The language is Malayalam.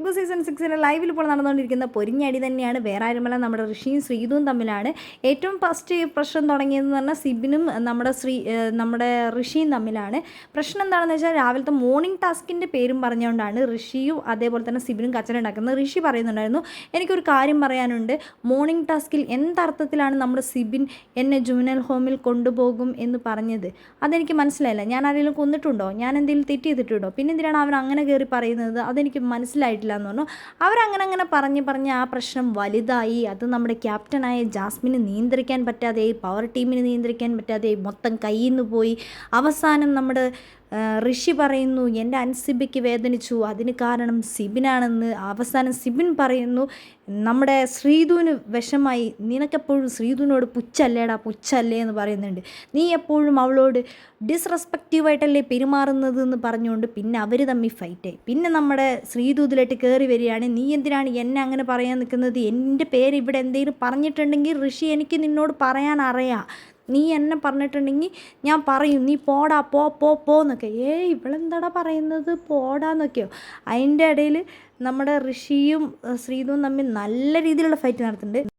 ബിഗ് ബോസ് സീസൺ സിക്സിന്റെ ലൈവിൽ ഇപ്പോൾ നടന്നുകൊണ്ടിരിക്കുന്ന പൊരിഞ്ഞടി തന്നെയാണ്. വേറെ ആരുമല്ല നമ്മുടെ ഋഷിയും ശ്രീതുവും തമ്മിലാണ്. ഏറ്റവും ഫസ്റ്റ് പ്രശ്നം തുടങ്ങിയതെന്ന് പറഞ്ഞാൽ സിബിനും നമ്മുടെ ശ്രീ നമ്മുടെ ഋഷിയും തമ്മിലാണ്. പ്രശ്നം എന്താണെന്ന് വെച്ചാൽ രാവിലത്തെ മോർണിംഗ് ടാസ്കിന്റെ പേരും പറഞ്ഞുകൊണ്ടാണ് ഋഷിയും അതേപോലെ തന്നെ സിബിനും കച്ചറ ഉണ്ടാക്കുന്നത്. ഋഷി പറയുന്നുണ്ടായിരുന്നു എനിക്കൊരു കാര്യം പറയാനുണ്ട്. മോർണിംഗ് ടാസ്കിൽ എന്തർത്ഥത്തിലാണ് നമ്മുടെ സിബിൻ എന്നെ ജുവനൽ ഹോമിൽ കൊണ്ടുപോകും എന്ന് പറഞ്ഞത്? അതെനിക്ക് മനസ്സിലായില്ല. ഞാൻ ആരെങ്കിലും കൊന്നിട്ടുണ്ടോ? ഞാൻ എന്തെങ്കിലും തെറ്റ് ചെയ്തിട്ടുണ്ടോ? പിന്നെ എന്തിനാണ് അവൻ അങ്ങനെ കയറി പറയുന്നത്? അതെനിക്ക് മനസ്സിലായിട്ടില്ല. എന്ന് പറഞ്ഞു. അവരങ്ങനെ അങ്ങനെ പറഞ്ഞ് പറഞ്ഞ് ആ പ്രശ്നം വലുതായി. അത് നമ്മുടെ ക്യാപ്റ്റനായ ജാസ്മിന് നിയന്ത്രിക്കാൻ പറ്റാതെ പവർ ടീമിന് നിയന്ത്രിക്കാൻ പറ്റാതെ മൊത്തം കയ്യിൽ നിന്ന് പോയി. അവസാനം നമ്മുടെ ഋഷി പറയുന്നു എന്റെ അൻസിബയ്ക്ക് വേദനിച്ചു. അതിന് കാരണം സിബിനാണെന്ന് അവസാനം സിബിൻ പറയുന്നു. നമ്മുടെ ശ്രീധുവിന് വിഷമായി. നിനക്കെപ്പോഴും ശ്രീധുവിനോട് പുച്ഛല്ലേടാ പുച്ഛല്ലേ എന്ന് പറയുന്നുണ്ട്. നീ എപ്പോഴും അവളോട് ഡിസ്റെസ്പെക്റ്റീവായിട്ടല്ലേ പെരുമാറുന്നത് എന്ന് പറഞ്ഞുകൊണ്ട് പിന്നെ അവർ തമ്മിൽ ഫൈറ്റായി പിന്നെ നമ്മുടെ ശ്രീധു ഇതിലേക്ക് കയറി വരികയാണ്. നീ എന്തിനാണ് എന്നെ അങ്ങനെ പറയാൻ നിൽക്കുന്നത്? എന്റെ പേര് ഇവിടെ എന്തെങ്കിലും പറഞ്ഞിട്ടുണ്ടെങ്കിൽ ഋഷി എനിക്ക് നിന്നോട് പറയാൻ അറിയാം. നീ എന്നെ പറഞ്ഞിട്ടുണ്ടെങ്കിൽ ഞാൻ പറയും നീ പോടാ പോ പോ പോന്നൊക്കെ ഏ ഇവളെന്താടാ പറയുന്നത്? പോടാന്നൊക്കെയോ അതിന്റെ ഇടയിൽ നമ്മുടെ ഋഷിയും ശ്രീതുവും തമ്മിൽ നല്ല രീതിയിലുള്ള ഫൈറ്റ് നടത്തുന്നുണ്ട്